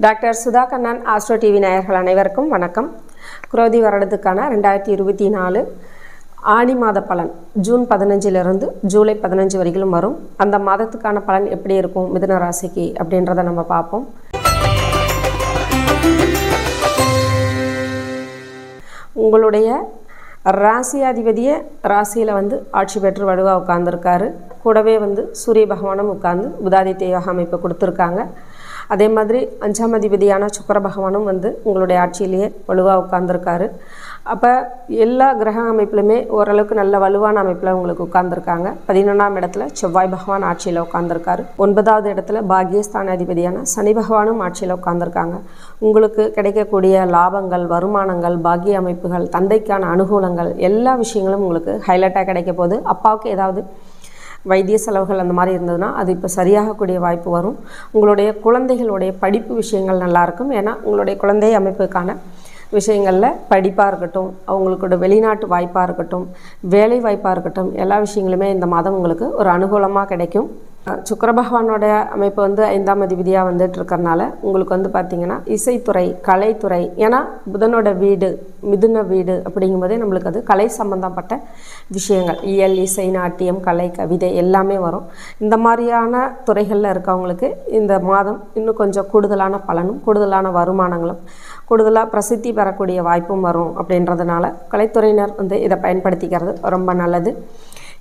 Doctor Sudha Kannan Astro TV நேயர்கள் அனைவருக்கும் வணக்கம். குரோதி வருடத்துக்கான ரெண்டாயிரத்தி இருபத்தி நாலு ஆனி மாத பலன் ஜூன் பதினஞ்சிலிருந்து ஜூலை பதினஞ்சு வரைக்கும் வரும். அந்த மாதத்துக்கான பலன் எப்படி இருக்கும் மிதுன ராசிக்கு அப்படின்றத நம்ம பார்ப்போம். உங்களுடைய ராசியாதிபதியை ராசியில் வந்து ஆட்சி பெற்று வலுவாக உட்காந்துருக்காரு கூடவே வந்து சூரிய பகவானும் உட்காந்து புதாதித்ய தேவக அமைப்பு கொடுத்துருக்காங்க. அதே மாதிரி அஞ்சாம் அதிபதியான சுக்கர பகவானும் வந்து உங்களுடைய ஆட்சியிலேயே வலுவாக உட்காந்துருக்காரு அப்போ எல்லா கிரக அமைப்புலையுமே ஓரளவுக்கு நல்ல வலுவான அமைப்பில் உங்களுக்கு உட்காந்துருக்காங்க பதினொன்றாம் இடத்துல செவ்வாய் பகவான் ஆட்சியில் உட்காந்துருக்காரு ஒன்பதாவது இடத்துல பாகியஸ்தான அதிபதியான சனி பகவானும் ஆட்சியில் உட்காந்துருக்காங்க உங்களுக்கு கிடைக்கக்கூடிய லாபங்கள் வருமானங்கள் பாகிய அமைப்புகள் தந்தைக்கான அனுகூலங்கள் எல்லா விஷயங்களும் உங்களுக்கு ஹைலைட்டாக கிடைக்க போகுது. அப்பாவுக்கு ஏதாவது வைத்திய செலவுகள் அந்த மாதிரி இருந்ததுன்னா அது இப்போ சரியாகக்கூடிய வாய்ப்பு வரும். உங்களுடைய குழந்தைகளுடைய படிப்பு விஷயங்கள் நல்லாயிருக்கும் ஏன்னா உங்களுடைய குழந்தை அமைப்புக்கான விஷயங்களில் படிப்பாக இருக்கட்டும் அவங்களுக்கோட வெளிநாட்டு வாய்ப்பாக இருக்கட்டும் வேலை வாய்ப்பாக இருக்கட்டும் எல்லா விஷயங்களுமே இந்த மாதம் உங்களுக்கு ஒரு அனுகூலமாக கிடைக்கும். சுக்கர பகவானோட அமைப்பு வந்து ஐந்தாம் அதிபதியாக வந்துட்டு இருக்கறனால உங்களுக்கு வந்து பார்த்திங்கன்னா இசைத்துறை கலைத்துறை ஏன்னா புதனோட வீடு மிதுன வீடு அப்படிங்கும்போதே நம்மளுக்கு அது கலை சம்பந்தப்பட்ட விஷயங்கள். இயல் இசை நாட்டியம் கலை கவிதை எல்லாமே வரும். இந்த மாதிரியான துறைகளில் இருக்கவங்களுக்கு இந்த மாதம் இன்னும் கொஞ்சம் கூடுதலான பலனும் கூடுதலான வருமானங்களும் கூடுதலாக பிரசித்தி பெறக்கூடிய வாய்ப்பும் வரும் அப்படின்றதுனால கலைத்துறையினர் வந்து இதை பயன்படுத்திக்கிறது ரொம்ப நல்லது.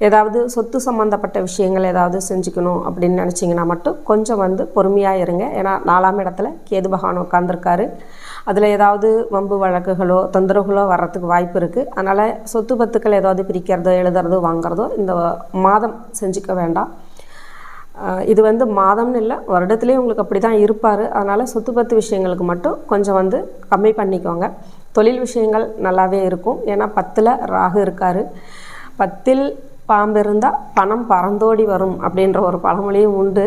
ஏதாவது சொத்து சம்மந்தப்பட்ட விஷயங்கள் ஏதாவது செஞ்சுக்கணும் அப்படின்னு நினச்சிங்கன்னா மட்டும் கொஞ்சம் வந்து பொறுமையாக இருங்க. ஏன்னா நாலாம் இடத்துல கேது பகவான் உட்காந்துருக்காரு அதில் ஏதாவது வம்பு வழக்குகளோ தொந்தரவுகளோ வர்றதுக்கு வாய்ப்பு இருக்குது அதனால் சொத்து பத்துக்கள் ஏதாவது பிரிக்கிறதோ எழுதுறதோ வாங்குறதோ இந்த மாதம் செஞ்சுக்க வேண்டாம். இது வந்து மாதம்னு இல்லை வருடத்துலேயே உங்களுக்கு அப்படி தான் இருப்பார். அதனால் சொத்து பத்து விஷயங்களுக்கு மட்டும் கொஞ்சம் வந்து கம்மி பண்ணிக்கோங்க. தொழில் விஷயங்கள் நல்லாவே இருக்கும். ஏன்னா பத்தில் ராகு இருக்கார். பத்தில் பாம்பு இருந்தால் பணம் பறந்தோடி வரும் அப்படின்ற ஒரு பழமொழியும் உண்டு.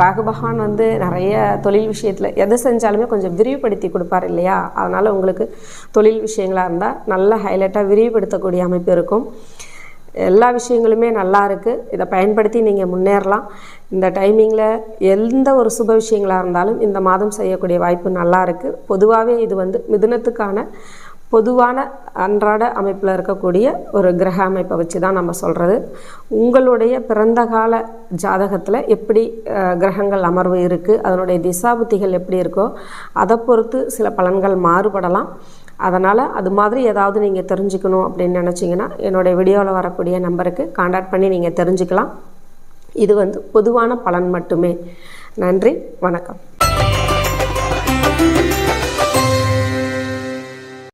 ராகுபகான் வந்து நிறைய தொழில் விஷயத்தில் எது செஞ்சாலுமே கொஞ்சம் விரிவுபடுத்தி கொடுப்பார் இல்லையா? அதனால் உங்களுக்கு தொழில் விஷயங்களாக இருந்தால் நல்ல ஹைலைட்டாக விரிவுபடுத்தக்கூடிய அமைப்பு இருக்கும். எல்லா விஷயங்களுமே நல்லா இருக்குது இதை பயன்படுத்தி நீங்கள் முன்னேறலாம். இந்த டைமிங்கில் எந்த ஒரு சுப விஷயங்களாக இருந்தாலும் இந்த மாதம் செய்யக்கூடிய வாய்ப்பு நல்லா இருக்குது பொதுவாகவே இது வந்து மிதுனத்துக்கான பொதுவான அன்றாட அமைப்பில் இருக்கக்கூடிய ஒரு கிரக அமைப்பை வச்சு தான் நம்ம சொல்கிறது உங்களுடைய பிறந்த கால ஜாதகத்தில் எப்படி கிரகங்கள் அமர்வு இருக்குது அதனுடைய திசாபுத்திகள் எப்படி இருக்கோ அதை பொறுத்து சில பலன்கள் மாறுபடலாம். அதனால் அது மாதிரி ஏதாவது நீங்கள் தெரிஞ்சுக்கணும் அப்படின்னு நினச்சிங்கன்னா என்னுடைய வீடியோவில் வரக்கூடிய நம்பருக்கு காண்டாக்ட் பண்ணி நீங்கள் தெரிஞ்சுக்கலாம். இது வந்து பொதுவான பலன் மட்டுமே. நன்றி வணக்கம்.